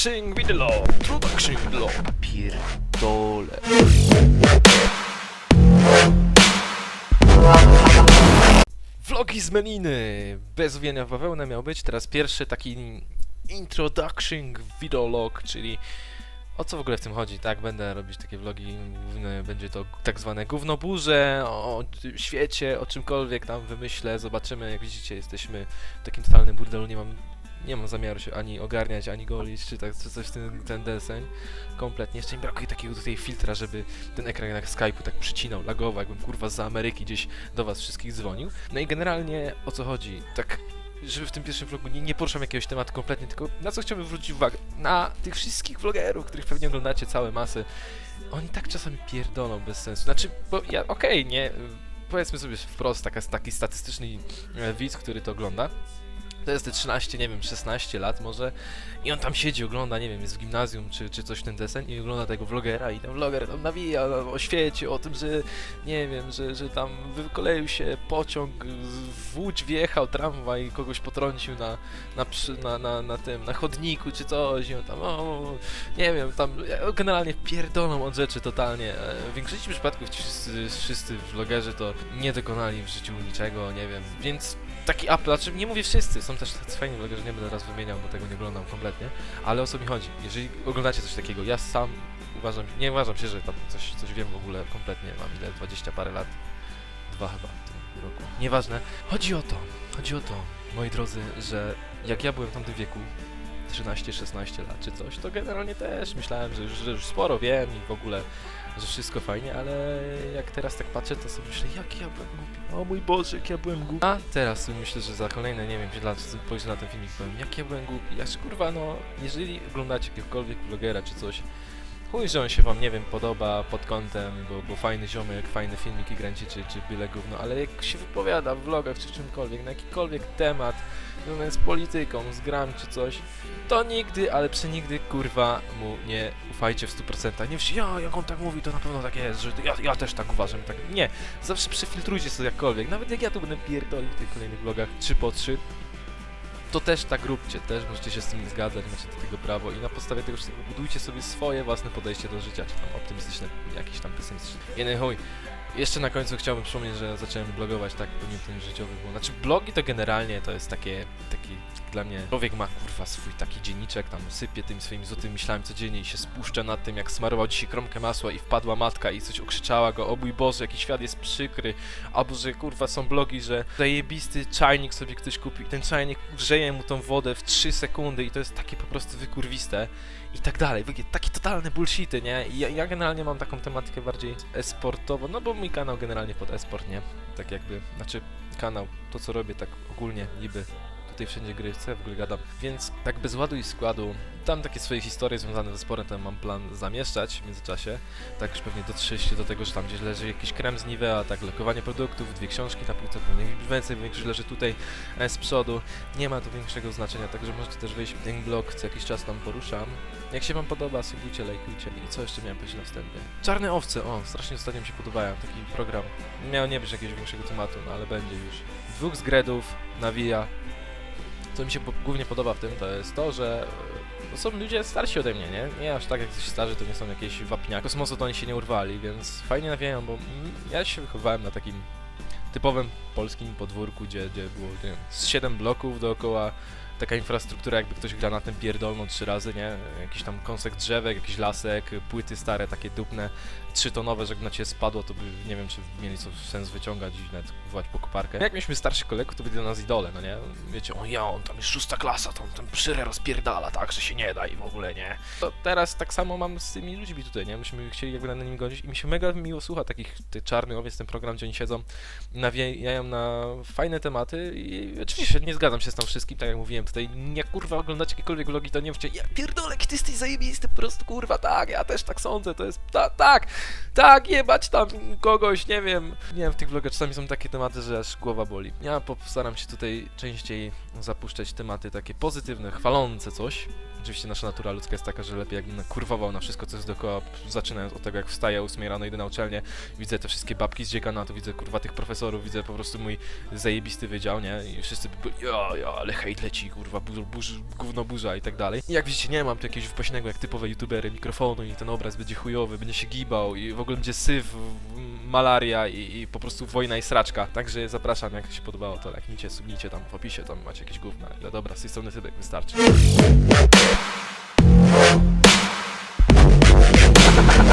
Introduction video, introduction video. Pierdole. Vlogi z Meniny! Bez uwienia w bawełnę miał być. Teraz pierwszy taki introduction videolog, czyli o co w ogóle w tym chodzi? Tak, będę robić takie vlogi. Będzie to tak zwane gównoburze, o świecie, o czymkolwiek tam wymyślę. Zobaczymy. Jak widzicie, jesteśmy w takim totalnym burdelu. Nie mam, nie mam zamiaru się ani ogarniać, ani golić, czy, tak, czy coś w ten, ten deseń. Kompletnie. Jeszcze mi brakuje takiego tutaj filtra, żeby ten ekran jak Skype'u tak przycinał, lagował, jakbym kurwa z Ameryki gdzieś do was wszystkich dzwonił. No i generalnie o co chodzi? Tak żeby w tym pierwszym vlogu nie, nie poruszam jakiegoś tematu kompletnie, tylko na co chciałbym zwrócić uwagę? Na tych wszystkich vlogerów, których pewnie oglądacie całe masy. Oni tak czasami pierdolą bez sensu. Znaczy, bo ja, okej, nie, y, powiedzmy sobie wprost, taka, taki statystyczny e, widz, który to ogląda, to jest te 13, nie wiem, 16 lat może i on tam siedzi, ogląda, nie wiem, jest w gimnazjum czy, czy coś w ten desen i ogląda tego vlogera i ten vloger tam nawija o świecie, o tym, że nie wiem, że, że tam wykoleił się pociąg, w Łódź wjechał tramwaj i kogoś potrącił na, na, przy, na, na, na tym, na chodniku czy coś i on tam, o, nie wiem, tam e, generalnie pierdolą od rzeczy totalnie. E, W większości przypadków ci wszyscy, wszyscy vlogerzy to nie dokonali w życiu niczego, nie wiem, więc taki apel, znaczy nie mówię wszyscy, są też tacy fajni vlogerzy, nie będę teraz wymieniał, bo tego nie oglądam kompletnie, ale o co mi chodzi? Jeżeli oglądacie coś takiego, ja sam uważam, nie uważam się, że tam coś, coś wiem w ogóle kompletnie, mam ile, 20 parę lat, dwa chyba w tym roku, nieważne. Chodzi o to, chodzi o to, moi drodzy, że jak ja byłem w tamtym wieku, 13-16 lat czy coś, to generalnie też myślałem, że już, że już sporo wiem i w ogóle, że wszystko fajnie, ale jak teraz tak patrzę, to sobie myślę, jak ja byłem głupi, o mój Boże, jak ja byłem głupi. A teraz sobie myślę, że za kolejne, nie wiem, 5 lat spojrzę na ten filmik powiem, jak ja byłem głupi, ja kurwa, no, jeżeli oglądacie jakiegokolwiek vlogera czy coś, chuj, że on się wam, nie wiem, podoba pod kątem, bo, bo fajny ziomek, fajne filmiki kręci, czy, czy byle gówno, ale jak się wypowiada w vlogach czy czymkolwiek, na jakikolwiek temat, z polityką, z gram czy coś, to nigdy, ale przenigdy, kurwa, mu nie ufajcie w 100%. Nie wsi, ja, jak on tak mówi, to na pewno tak jest, że ja, ja też tak uważam, tak, nie. Zawsze przefiltrujcie sobie jakkolwiek, nawet jak ja tu będę pierdolił w tych kolejnych vlogach 3 po 3, to też tak róbcie, też możecie się z tym zgadzać, macie do tego prawo i na podstawie tego wszystkiego budujcie sobie swoje własne podejście do życia, czy tam optymistyczne, jakieś tam pesymistyczne. Chuj. Jeszcze na końcu chciałbym przypomnieć, że zacząłem blogować tak pewnie ten życiowy, bo znaczy blogi to generalnie to jest takie, taki dla mnie, człowiek ma kurwa swój taki dzienniczek, tam sypie tymi swoimi złotymi myślami codziennie i się spuszcza nad tym, jak smarował dzisiaj kromkę masła i wpadła matka i coś okrzyczała go, o mój Boże, jaki świat jest przykry, albo że kurwa są blogi, że zajebisty czajnik sobie ktoś kupił i ten czajnik grzeje mu tą wodę w 3 sekundy i to jest takie po prostu wykurwiste i tak dalej, takie totalne bullshity, nie? I ja, ja generalnie mam taką tematykę bardziej esportową, no bo mój kanał generalnie pod esport, nie? Tak jakby, znaczy kanał, to co robię tak ogólnie, niby wszędzie gry, co w ogóle gadam. Więc tak bez ładu i składu, tam takie swoje historie związane ze sportem mam plan zamieszczać w międzyczasie. Tak już pewnie dotrzeliście do tego, że tam gdzieś leży jakiś krem z Nivea, tak lokowanie produktów, dwie książki na półce, pewnie więcej, większość leży tutaj e, z przodu. Nie ma to większego znaczenia, także możecie też wejść w ten blog, co jakiś czas tam poruszam. Jak się wam podoba, subujcie, lajkujcie i co jeszcze miałem powiedzieć na wstępie? Czarne owce, o, strasznie ostatnio mi się podobają, taki program. Miał nie być jakiegoś większego tematu, no ale będzie już. Dwóch z Gredów nawija. Co mi się po- głównie podoba w tym, to jest to, że e, są ludzie starsi ode mnie, nie? Nie aż tak jak coś starzy, to nie są jakieś wapniaki. Kosmosu to oni się nie urwali, więc fajnie nawijają, bo ja się wychowałem na takim typowym polskim podwórku, gdzie, gdzie było, nie wiem, z 7 bloków dookoła, taka infrastruktura, jakby ktoś granatem pierdolną trzy razy, nie? Jakiś tam kąsek drzewek, jakiś lasek, płyty stare, takie dupne, trzytonowe, że jak na ciebie spadło, to by, nie wiem, czy mieli co sens wyciągać i nawet wołać po koparkę. Jak mieliśmy starszych kolegów, to byli dla nas idole, no nie? Wiecie, o ja, on tam jest szósta klasa, to on tam przyrę rozpierdala, tak, że się nie da i w ogóle, nie? To teraz tak samo mam z tymi ludźmi tutaj, nie? Myśmy chcieli jakby na nim godzić i mi się mega miło słucha takich, ty czarny owiec, ten program, gdzie oni siedzą, nawijają na fajne tematy i oczywiście nie zgadzam się z tym wszystkim, tak jak mówiłem tutaj, nie kurwa oglądacie jakiekolwiek vlogi, to nie mówcie, ja pierdolę, ty jesteś zajebisty, po prostu kurwa, tak, ja też tak sądzę, to jest, ta, tak, tak, jebać tam kogoś, nie wiem, nie wiem, w tych vlogach czasami są takie tematy, że aż głowa boli. Ja postaram się tutaj częściej zapuszczać tematy takie pozytywne, chwalące coś, Oczywiście nasza natura ludzka jest taka, że lepiej jakbym kurwował na wszystko, co jest dookoła, zaczynając od tego, jak wstaję o 8 rano, idę na uczelnię, widzę te wszystkie babki z dziekanatu, widzę kurwa tych profesorów, widzę po prostu mój zajebisty wydział, nie? I wszyscy by byli, ja, ja, ale hejt leci, kurwa, bur, gówno burza i tak dalej. I jak widzicie, nie mam tu jakiegoś wypaśnego, jak typowe youtubery, mikrofonu i ten obraz będzie chujowy, będzie się gibał i w ogóle będzie syf, malaria i, i po prostu wojna i sraczka. Także zapraszam, jak się podobało, to lajknijcie, subnijcie tam w opisie, tam macie jakieś gówna. Dobra, z tej strony Tybek wystarczy.